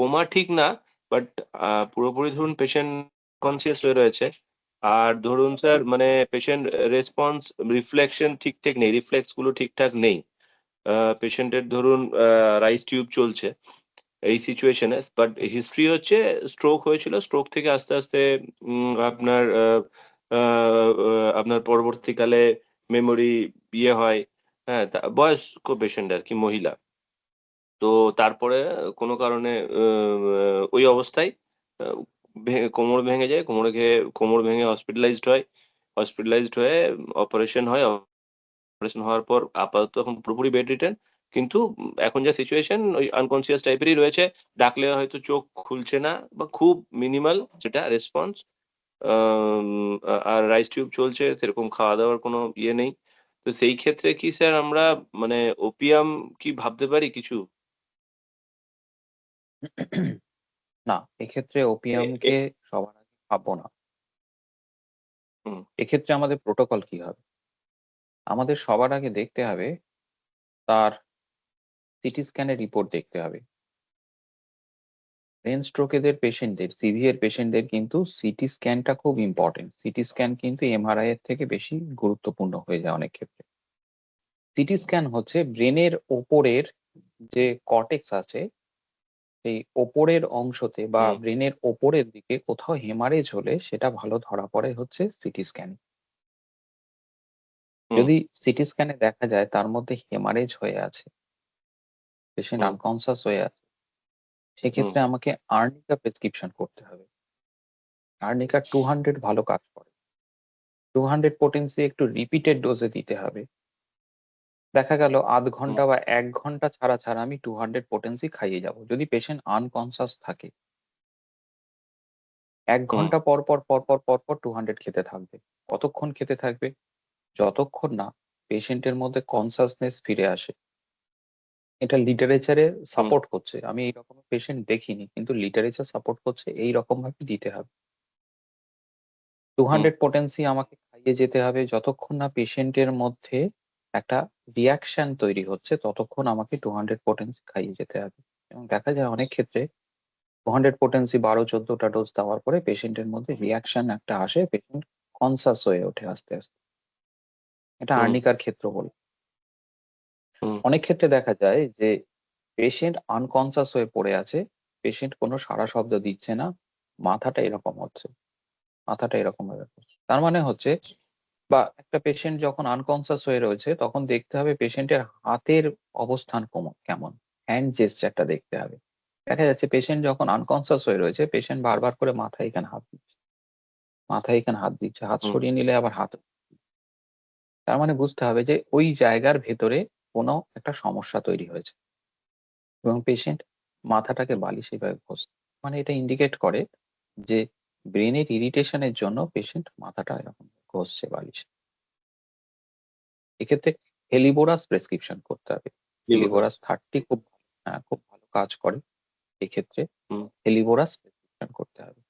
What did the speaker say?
Coma ঠিক না but পুরোপুরি ধরুন পেশেন্ট কনসিয়াস হয়ে রয়েছে। আর ধরুন স্যার মানে পেশেন্ট রেসপন্স রিফ্লেকশন ঠিকঠাক নেই রিফ্লেক্সগুলো ঠিকঠাক নেই। পেশেন্টের ধরুন রাইস টিউব চলছে এই সিচুয়েশনে বাট হিস্ট্রি হচ্ছে স্ট্রোক হয়েছিল স্ট্রোক থেকে আস্তে আস্তে আপনার আপনার পরবর্তীকালে মেমোরি ইয়ে হয়। হ্যাঁ বয়স্ক পেশেন্ট আর কি, মহিলা। তো তারপরে কোনো কারণে ওই অবস্থায় কোমর ভেঙে যায়। কোমরে খেয়ে কোমর ভেঙে হসপিটালাইজড হয়। হসপিটালাইজড হয়ে অপারেশন হয়। অপারেশন হওয়ার পর আপাতত এখন পুরোপুরি বেড রিটার্ন কিন্তু এখন যা সিচুয়েশন ওই আনকনসিয়াস টাইপেরই রয়েছে। ডাকলে হয়তো চোখ খুলছে না বা খুব মিনিমাল যেটা রেসপন্স আর রাইস টিউব চলছে, সেরকম খাওয়া দাওয়ার কোনো ইয়ে নেই। তো সেই ক্ষেত্রে কি স্যার আমরা মানে ওপিয়াম কি ভাবতে পারি কিছু? না, এক্ষেত্রে ওপিয়ামকে সবার আগে ভাববো না। এক্ষেত্রে আমাদের প্রোটোকল কি হবে? আমাদের সবার আগে দেখতে হবে তার সিটি স্ক্যানের রিপোর্ট দেখতে হবে। ব্রেন স্ট্রোকেদের পেশেন্টদের, সিভিয়ার পেশেন্টদের কিন্তু সিটি স্ক্যানটা খুব ইম্পর্টেন্ট। সিটি স্ক্যান কিন্তু এমআরআই এর থেকে বেশি গুরুত্বপূর্ণ হয়ে যায় অনেক ক্ষেত্রে। সিটি স্ক্যান হচ্ছে ব্রেনের ওপরের যে কর্টেক্স আছে সেই ওপরের অংশতে বা ব্রেনের ওপরের দিকে কোথাও হেমারেজ হলে সেটা ভালো ধরা পড়ে হচ্ছে সিটি স্ক্যানে যদি সিটি স্ক্যানে দেখা যায় তার মধ্যে হেমারেজ হয়ে আছে পেশেন্ট আনকনসাস হয়ে আছে সেক্ষেত্রে আমাকে আর্নিকা প্রেসক্রিপশন করতে হবে। আর্নিকা টু হান্ড্রেড ভালো কাজ করে। টু হান্ড্রেড পোটেন্সি একটু রিপিটেড ডোজে দিতে হবে। দেখা গেল আধ ঘণ্টা বা এক ঘণ্টা ছাড়া ছাড়া আমি টু হান্ড্রেড পোটেন্সি খাইয়ে যাব। যদি পেশেন্ট আনকনসাস থাকে। এক ঘণ্টা পর পর পর পর পর পর টু হান্ড্রেড খেতে থাকবে। কতক্ষণ খেতে থাকবে? যতক্ষণ না পেশেন্টের মধ্যে কনসাসনেস ফিরে আসে। এটা লিটারেচারে সাপোর্ট করছে। আমি এই রকম পেশেন্ট দেখিনি কিন্তু লিটারেচার সাপোর্ট করছে এই রকম ভাবে দিতে হবে। টু হান্ড্রেড পোটেন্সি আমাকে খাইয়ে যেতে হবে। যতক্ষণ না পেশেন্টের মধ্যে একটা রিয়াকশন তৈরি হচ্ছে ততক্ষণ আমাকে টু হান্ড্রেড পোটেন্সি খাইয়ে যেতে হবে। এবং দেখা যায় অনেক ক্ষেত্রে টু হান্ড্রেড পোটেন্সি বারো চোদ্দটা ডোজ দেওয়ার পরে পেশেন্টের মধ্যে রিয়াকশন একটা আসে পেশেন্ট কনসাস হয়ে ওঠে আস্তে আস্তে। এটা আর্নিকার ক্ষেত্র বল। অনেক ক্ষেত্রে দেখা যায় যে পেশেন্ট আনকনসাস হয়ে পড়ে আছে পেশেন্ট কোনো সারা শব্দ দিচ্ছে না মাথাটা এরকম হচ্ছে। মাথাটা এরকম হয়ে তার মানে হচ্ছে বা একটা পেশেন্ট যখন আনকনসাস হয়ে রয়েছে তখন দেখতে হবে পেশেন্টের হাতের অবস্থান কেমন? হ্যান্ড জেস্টারটা দেখতে হবে। দেখা যাচ্ছে পেশেন্ট যখন আনকনসাস হয়ে রয়েছে পেশেন্ট বারবার করে মাথায় এখানে হাত দিচ্ছে। মাথায় এখানে হাত দিচ্ছে। হাত সরিয়ে নিলে আবার হাত তার মানে বুঝতে হবে যে ওই জায়গার ভেতরে কোনো একটা সমস্যা তৈরি হয়েছে। এবং পেশেন্ট মাথাটাকে বালিশ এভাবে ঘষছে মানে এটা ইন্ডিকেট করে যে ব্রেনের ইরিটেশনের জন্য পেশেন্ট মাথাটা এরকম ঘষছে বালিশ এক্ষেত্রে হেলিবোরাস প্রেসক্রিপশন করতে হবে। হেলিবোরাস থার্টি খুব হ্যাঁ খুব ভালো কাজ করে। এক্ষেত্রে হেলিবোরাস প্রেসক্রিপশন করতে হবে।